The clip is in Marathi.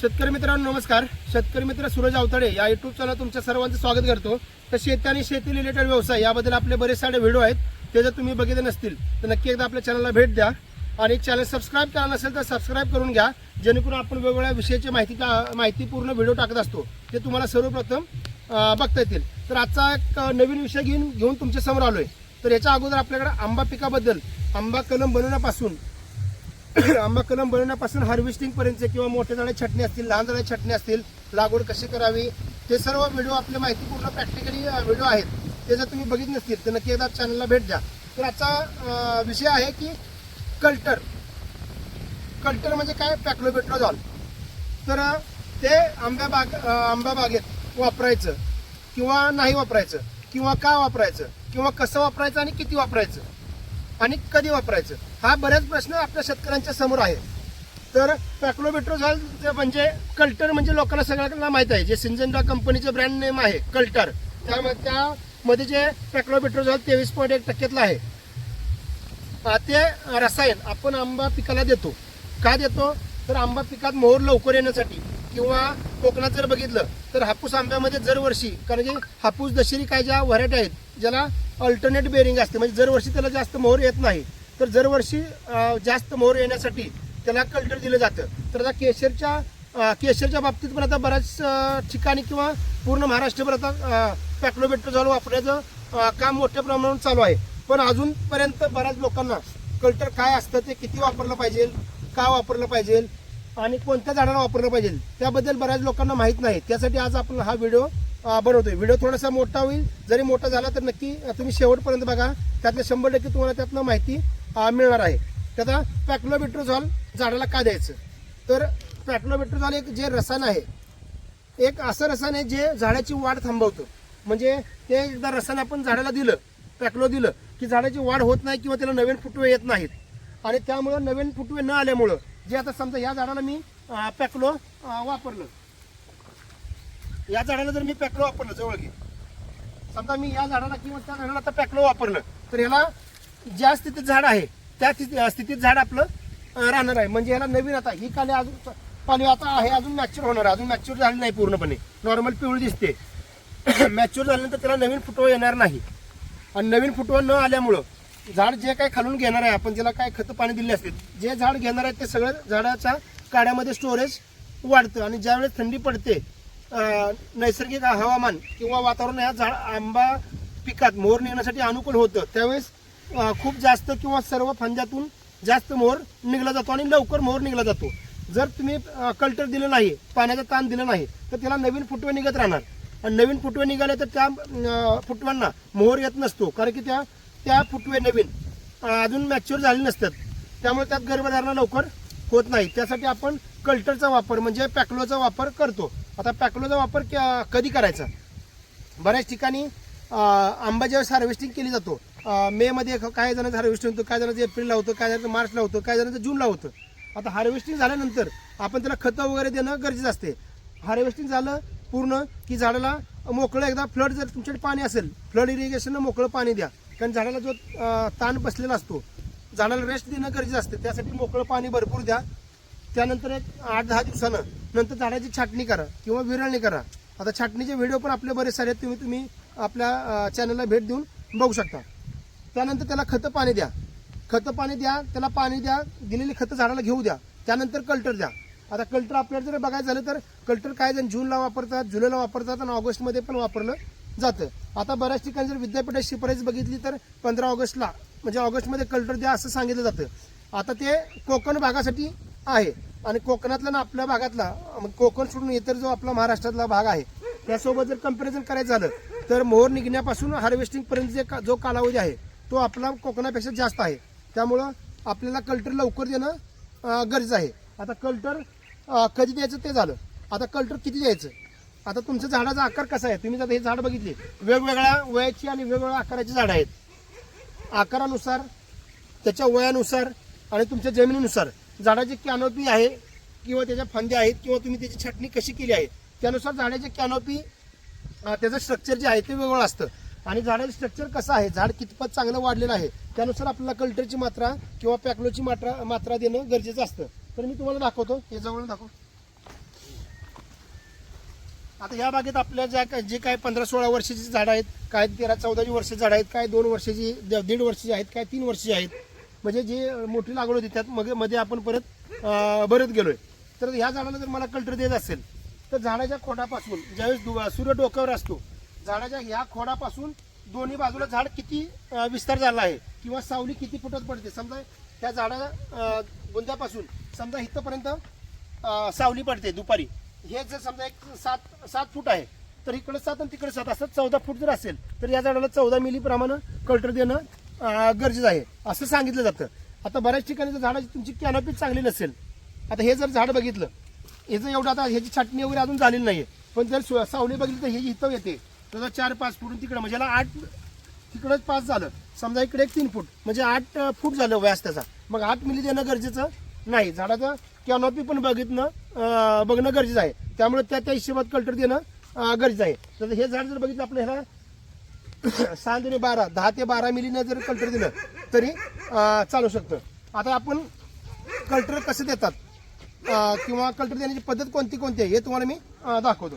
शेतकरी मित्रांनो नमस्कार. शेतकरी मित्र सूरज अवतडे या युट्यूब चॅनल तुमच्या सर्वांचं स्वागत करतो. तर शेती आणि शेती रिलेटेड व्यवसाय याबद्दल आपले बरेच सारे व्हिडिओ आहेत. ते जर तुम्ही बघितले नसतील तर नक्की एकदा आपल्या चॅनलला भेट द्या. आणि चॅनल सबस्क्राईब करा नसेल तर सबस्क्राईब करून घ्या. जेणेकरून आपण वेगवेगळ्या विषयाची माहिती माहितीपूर्ण व्हिडिओ टाकत असतो. ते तुम्हाला सर्वप्रथम बघता येतील. तर आजचा एक नवीन विषय घेऊन घेऊन तुमच्यासमोर आहे तर याच्या अगोदर आपल्याकडे आंबा पिकाबद्दल आंबा कलम बनवण्यापासून आंबा कलम बनवण्यापासून हार्वेस्टिंग पर्यंत किंवा मोठे झाडे छटणी असतील लहान झाडे छटणी असतील लागवड कशी करावी ते सर्व व्हिडिओ आपले माहितीपूर्ण प्रॅक्टिकली व्हिडिओ आहेत. ते जर तुम्ही बघित नसतील तर नक्की एकदा चॅनलला भेट द्या. तर आजचा विषय आहे की कल्टर कल्टर म्हणजे काय? पॅक्लोबेट्रोझॉल तर ते आंब्या बाग आंबा बागेत वापरायचं किंवा नाही वापरायचं किंवा का वापरायचं किंवा कसं वापरायचं आणि किती वापरायचं. आणि कधी वापरायचं? हा बऱ्याच प्रश्न आपल्या शेतकऱ्यांच्या समोर आहे. तर पॅक्लोबेट्रोझॉल म्हणजे कल्टर म्हणजे लोकांना सगळ्यांना माहीत आहे. जे सिंजनडा कंपनीचे ब्रँड नेम आहे कल्टर. त्यामध्ये त्यामध्ये जे पॅक्लोबेट्रोझॉल तेवीस पॉईंट एक टक्क्यातलं आहे. ते रसायन आपण आंबा पिकाला देतो. का देतो? तर आंबा पिकात मोहर लवकर येण्यासाठी किंवा कोकणात जर बघितलं तर हापूस आंब्यामध्ये दरवर्षी कारण की हापूस दशेरी काय ज्या व्हरायटी आहेत ज्याला अल्टरनेट बेरिंग असते. म्हणजे दरवर्षी त्याला जास्त मोहर येत नाही तर दरवर्षी जास्त मोहर येण्यासाठी त्याला कल्टर दिलं जातं. तर आता केशरच्या केशरच्या बाबतीत पण आता बऱ्याच ठिकाणी किंवा पूर्ण महाराष्ट्रभर आता पॅक्लोबेट्रोझॉल वापरण्याचं काम मोठ्या प्रमाणात चालू आहे. पण अजूनपर्यंत बऱ्याच लोकांना कल्टर काय असतं ते किती वापरलं पाहिजे का वापरलं पाहिजे आणि कोणत्या झाडाला वापरलं पाहिजे त्याबद्दल बऱ्याच लोकांना माहीत नाही. त्यासाठी आज आपण हा व्हिडिओ बनवतोय. व्हिडिओ थोडासा मोठा होईल. जरी मोठा झाला तर नक्की तुम्ही शेवटपर्यंत बघा. त्यातलं शंभर टक्के तुम्हाला त्यातनं माहिती मिळणार आहे. त्याचा पॅक्लोबिट्रोझॉल झाडाला का द्यायचं? तर पॅक्लोबिट्रोझॉल एक जे रसायन आहे एक असं रसायन आहे जे झाडाची वाढ थांबवतं. म्हणजे ते एकदा रसायन आपण झाडाला दिलं पॅक्लो दिलं की झाडाची वाढ होत नाही किंवा त्याला नवीन फुटवे येत नाहीत. आणि त्यामुळं नवीन फुटवे न आल्यामुळं जे आता समजा या झाडाला मी पॅक्लो वापरलं. या झाडाला जर मी पॅकलो वापरलं जवळ घे. समजा मी या झाडाला किंवा त्या झाडाला आता पॅकलो वापरलं तर याला ज्या स्थितीत झाड आहे त्या स्थिती- स्थितीत झाड आपलं राहणार आहे. म्हणजे याला नवीन आता ही काली अजून पाणी आता आहे अजून मॅच्युअर होणार आहे. अजून मॅच्युअर झाली नाही पूर्णपणे. नॉर्मल पिवळी दिसते. मॅच्युअर झाल्यानंतर त्याला नवीन फुटवा येणार नाही. आणि नवीन फुटवा न आल्यामुळं झाड जे काही खालून घेणार आहे आपण ज्याला काय खतं पाणी दिले असते जे झाड घेणार आहे ते सगळं झाडाच्या काड्यामध्ये स्टोरेज वाढतं. आणि ज्यावेळेस थंडी पडते नैसर्गिक हवामान किंवा वातावरण या झाड आंबा पिकात मोहर निघण्यासाठी अनुकूल होतं. त्यावेळेस खूप जास्त किंवा सर्व फांद्यातून जास्त मोहर निघला जातो आणि लवकर मोहर निघला जातो. जर तुम्ही कल्टर दिलं नाही पाण्याचा ताण दिलं नाही तर त्याला नवीन फुटवे निघत राहणार. आणि नवीन फुटवे निघाले तर त्या फुटव्यांना मोहर येत नसतो कारण की त्या त्या फुटवे नवीन अजून मॅच्युअर झाले नसतात. त्यामुळे त्यात गर्भधारणा लवकर होत नाही. त्यासाठी आपण कल्टरचा वापर म्हणजे पॅकलोचा वापर करतो. आता पॅकलोचा वापर क- कधी करायचा? बऱ्याच ठिकाणी आंबा ज्यावेळेस हार्वेस्टिंग केली जातो. मेमध्ये मे मध्ये काही जणांचं हार्वेस्टिंग होतं काही जणांचं एप्रिलला होतं काही जणांचं मार्चला होतं काही जणांचं जूनला होतं. आता हार्वेस्टिंग झाल्यानंतर आपण त्याला खतं वगैरे देणं गरजेचं असते. हार्वेस्टिंग झालं पूर्ण की झाडाला मोकळं एकदा फ्लड जर तुमच्याकडे पाणी असेल फ्लड इरिगेशननं मोकळं पाणी द्या. कारण झाडाला जो ताण बसलेला असतो झाडाला रेस्ट देणं गरजेचं असते. त्यासाठी मोकळं पाणी भरपूर द्या. त्यानंतर एक आठ दहा दिवसानं नंतर झाडाची छाटणी करा किंवा विरळणी करा. आता छाटणीचे व्हिडिओ पण आपले बरेच सारे आहेत तुम्ही तुम्ही आपल्या चॅनलला भेट देऊन बघू शकता. त्यानंतर त्याला खतं पाणी द्या. खतं पाणी द्या त्याला पाणी द्या दिलेली खतं झाडाला घेऊ द्या. त्यानंतर कल्टर द्या. आता कल्टर आपल्याला जर बघायचं झालं तर कल्टर काय जण जूनला वापरतात जुलैला वापरतात आणि ऑगस्टमध्ये पण वापरलं जातं. आता बऱ्याच ठिकाणी जर विद्यापीठाची शिफारस बघितली तर पंधरा ऑगस्टला म्हणजे ऑगस्टमध्ये कल्टर द्या असं सांगितलं जातं. आता ते कोकण भागासाठी आहे. आणि कोकणातला ना आपल्या भागातला मग कोकण सोडून इतर जो आपला महाराष्ट्रातला भाग आहे त्यासोबत जर कंपॅरिझन करायचं झालं तर मोहर निघण्यापासून हार्वेस्टिंग पर्यंत जे का- जो कालावधी आहे तो आपला कोकणापेक्षा जास्त आहे. त्यामुळं आपल्याला कल्टर लवकर देणं गरज गरजेचं आहे. आता कल्टर कधी द्यायचं ते झालं. आता कल्टर किती द्यायचं? आता तुमच्या झाडाचा आकार कसा आहे? तुम्ही आता हे झाड बघितले. वेगवेगळ्या वयाची आणि वेगवेगळ्या आकाराची झाडं आहेत. आकारानुसार त्याच्या वयानुसार आणि तुमच्या जमिनीनुसार. झाडाची कॅनोपी आहे किंवा त्याच्या फांद्या आहेत किंवा तुम्ही त्याची छाटणी कशी केली आहे त्यानुसार झाडाची कॅनोपी त्याचं स्ट्रक्चर जे आहे ते वेगळं असतं. आणि झाडाचं स्ट्रक्चर कसं आहे झाड कितपत चांगलं वाढलेलं आहे त्यानुसार आपल्याला कल्टरची मात्रा किंवा पॅकलोची मात्रा मात्रा देणं गरजेचं असतं. तर मी तुम्हाला दाखवतो हे जवळ दाखव. आता या बागेत आपल्या ज्या काय जे काय पंधरा सोळा वर्षाची झाडं आहेत काय तेरा चौदाची वर्षाची झाडं आहेत काय दोन वर्षाची द- दीड वर्षाची आहेत काय तीन वर्षाची आहेत म्हणजे जी मोठी लागवड होती त्यात मग मध्ये आपण परत भरत गेलोय. तर ह्या झाडाला जर मला कल्टर द्यायचं असेल तर झाडाच्या खोडापासून ज्यावेळेस दु- सूर्य डोक्यावर असतो झाडाच्या ह्या खोडापासून दोन्ही बाजूला झाड किती विस्तार झाला आहे किंवा सावली किती फुटात पडते समजा त्या झाडा अं, बुंद्यापासून समजा इथंपर्यंत सावली पडते दुपारी. हे जर समजा एक सात सात फूट आहे तर इकडे सात आणि तिकडे सात असतात. चौदा फूट जर असेल तर या झाडाला चौदा मिली प्रमाणे कल्टर देणं गरजेचं आहे. असं सांगितलं जातं. आता बऱ्याच ठिकाणी जर झाडाची तुमची कॅनॉपी चांगली नसेल आता हे जर झाड बघितलं याचं एवढं आता ह्याची छाटणी वगैरे अजून झालेली नाहीये पण जर सु- सावली बघितली तर हे इथं येते त्याचा चार पाच फूट तिकडं म्हणजे याला आठ तिकडंच पाच झालं. समजा इकडे एक तीन फूट म्हणजे आठ फूट झालं व्यास त्याचा. मग आठ मिली देणं गरजेचं नाही. झाडाचं कॅनॉपी पण बघितणं बघणं गरजेचं आहे. त्यामुळे त्या त्या हिशोबात कल्टर देणं गरजेचं आहे. तर हे झाड जर बघितलं आपलं ह्याला सहा बारा दहा ते बारा मिलीनं जर कल्टर दिलं तरी चालू शकतं. आता आपण कल्टर कसं देतात? किंवा कल्टर देण्याची पद्धत कोणती कोणती आहे हे तुम्हाला मी दाखवतो.